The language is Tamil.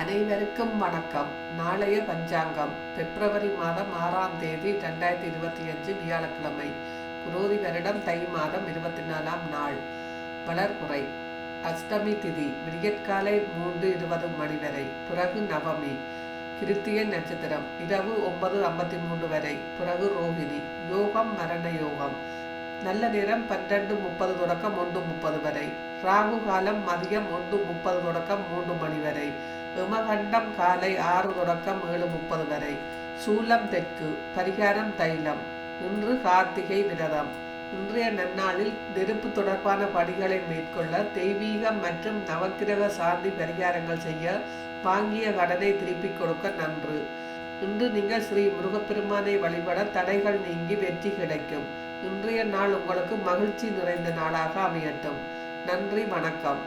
அனைவருக்கும் வணக்கம். நாளைய பஞ்சாங்கம் பிப்ரவரி மாதம் ஆறாம் தேதி ரெண்டாயிரத்தி இருபத்தி அஞ்சு வியாழக்கிழமை. குரோதி வருடம் தை மாதம் இருபத்தி நாலாம் நாள். வளர்ப்புறை அஷ்டமி திதி விடியற்காலை மூன்று இருபது மணி வரை. பிறகு நவமி. கிருத்திய நட்சத்திரம் இரவு ஒன்பது ஐம்பத்தி மூன்று வரை. பிறகு ரோகிணி. யோகம் மரண யோகம். நல்ல நேரம் பன்னெண்டு முப்பது தொடக்கம் ஒன்று முப்பது வரை. ராகு காலம் மதியம் ஒன்று முப்பது தொடக்கம் மூன்று யமகண்டம் காலை ஆறு தொடக்கம் ஏழு முப்பது வரை. சூலம் தெற்கு பரிகாரம் தைலம். இன்று கார்த்திகை விரதம். இன்றைய நன்னாளில் நெருப்பு தொடர்பான படிகளை மேற்கொள்ள தெய்வீகம் மற்றும் நவக்கிரக சாந்தி பரிகாரங்கள் செய்ய வாங்கிய கடனை திருப்பிக் கொடுக்க நன்று. இன்று நீங்கள் ஸ்ரீ முருகப்பெருமானை வழிபட தடைகள் நீங்கி வெற்றி கிடைக்கும். இன்றைய நாள் உங்களுக்கு மகிழ்ச்சி நிறைந்த நாளாக அமையட்டும். நன்றி வணக்கம்.